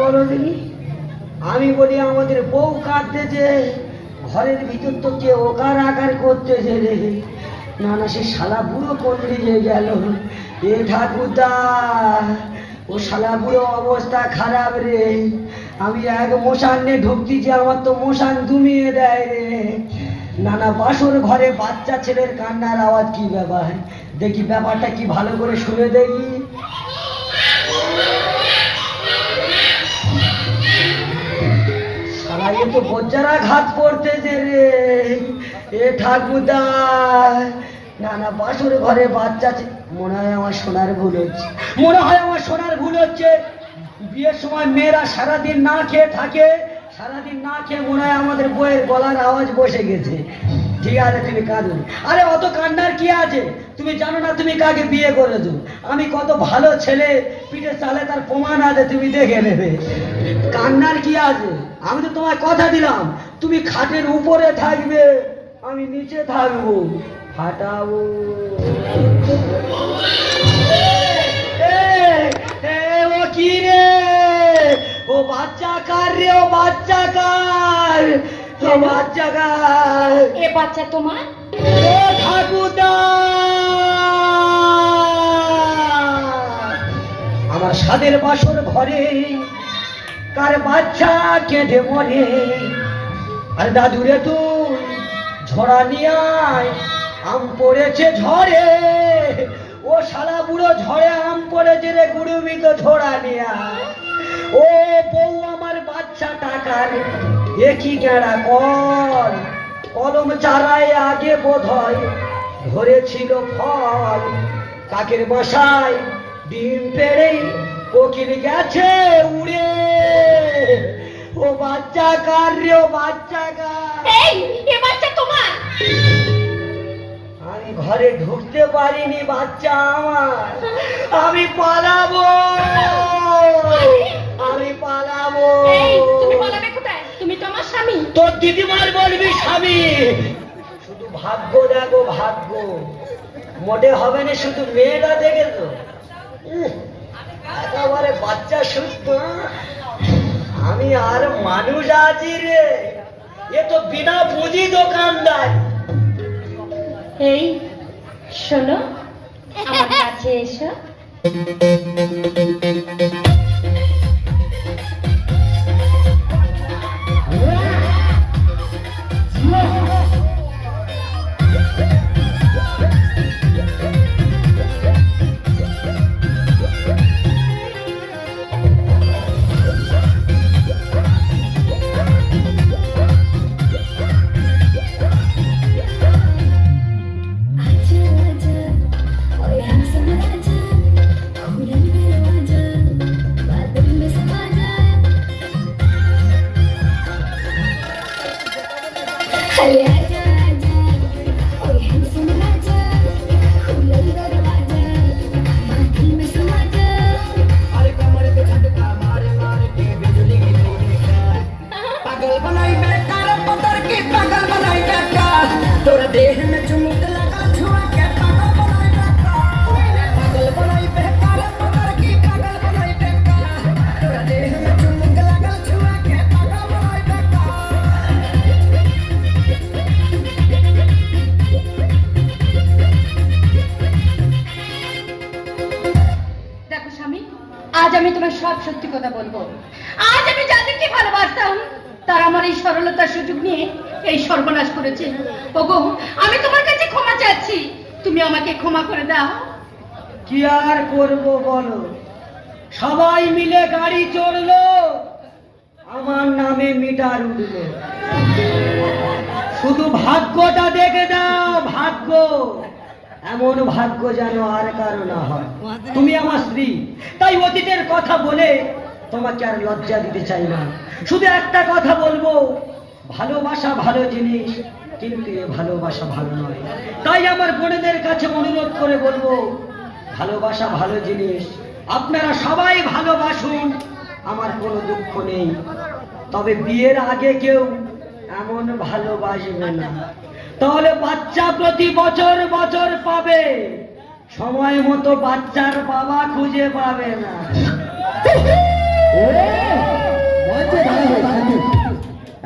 বলো দিনি আমি বলি, আমাদের বউ কাঁদতেছে। ঘরের ভিতর তো কে ওকার আকার করতেছে রে। না না, সে শালা বুড়ো কোন দিকে গেল। এ ঠাকুরদা, ও শালা বুড়ো অবস্থা খারাপ রে। আমি এক মশান নিয়ে ঢুকতেছি, আমার তো মশান দুমিয়ে দেয় রে। নানা বাসর ঘরে বাচ্চা ছেলের কান্নার আওয়াজ কি ব্যাপার? দেখি ব্যাপারটা কি ভালো করে শুনে দেখি। শালা এ তো বজ্জারা ঘাত রে। এ ঠাকুরদা না না বাসুর ঘরে বাচ্চা আছে। মনে হয় আমার সোনার ভুল হচ্ছে। মনে হয় আমার সোনার ভুল হচ্ছে। বিয়ের সময় মেয়েরা সারাদিন না খেয়ে থাকে। সারাদিন না খেয়ে মনে হয় আমাদের বইয়ের গলার আওয়াজ বসে গেছে। ঠিক আছে তুমি কাঁদো আরে অত কান্নার কি আছে? তুমি জানো না তুমি কাকে বিয়ে করেছ? আমি কত ভালো ছেলে পিঠে চালে তার প্রমাণ আছে, তুমি দেখে নেবে। কান্নার কি আছে? আমি তো তোমায় কথা দিলাম, তুমি খাটের উপরে থাকবে, আমি নিচে থাকব। ফাটাবো ও বাচ্চা কার রে? ও বাচ্চা কার? বাচ্চা কার এ বাচ্চা তোমার? ও ঠাকুরদা। আমার সাদের বাসর ঘরে কার বাচ্চা কেঁদে মরে? আর দাদুরে তুই ঝড়া নিয়ে আম পড়েছে ঝড়ে। ও শালা বুড়ো ঝড়ে আম পড়েছে রে গুড়ুমি তো ঝোড়া নিয়ে ও বউ আমার বাচ্চা টাকার একই গেড়া কল। কলম চারায় আগে বোধ হয় ধরেছিল ফল। কাকের বাসায় ডিম পেড়ে কোকিল গেছে উড়ে। ও বাচ্চা কার রে ও বাচ্চা কার? এই এ বাচ্চা তোমার? আমি ঘরে ঢুকতে পারিনি বাচ্চা আমার। আমি পালাবো। আমি পালাবো এই তুমি পালাবে কোথায় তুমি তো আমার স্বামী তোর দিদিমার বলবি স্বামী। শুধু ভাগ্য দেখো ভাগ্য। মোটে হবে না শুধু মেয়েটা দেখেছ? উহ, একেবারে বাচ্চা সুস্থ আমি আর মানুষ আছি রে। এ তো বিনা পুঁজি দোকানদার। এই শোনো আমার কাছে এসো। আমি তোমার সব সত্যি কথা বলব। আজ আমি যাদেরকে ভালোবাসতাম, তারা আমার এই সরলতার সুযোগ নিয়ে এই সর্বনাশ করেছে। ওগো, আমি তোমার কাছে ক্ষমা চাচ্ছি। তুমি আমাকে ক্ষমা করে দাও। কি আর করব বলো? সবাই মিলে গাড়ি চড়লো। আমার নামে মিটার উঠল। শুধু ভাগ্যটা দেখে দাও, ভাগ্য। এমন ভাগ্য যেন আর কারও না হয়। তুমি আমার স্ত্রী। তাই অতীতের কথা বলে তোমাকে আর লজ্জা দিতে চাই না। শুধু একটা কথা বলব ভালোবাসা ভালো জিনিস কিন্তু এ ভালোবাসা ভালো নয়। তাই আমার বোনেদের কাছে অনুরোধ করে বলব ভালোবাসা ভালো জিনিস। আপনারা সবাই ভালোবাসুন আমার কোনো দুঃখ নেই। তবে বিয়ের আগে কেউ এমন ভালোবাসবে না। তাহলে বাচ্চা প্রতি বছর বছর পাবে। সময় মতো বাচ্চার বাবা খুঁজে পাবে না।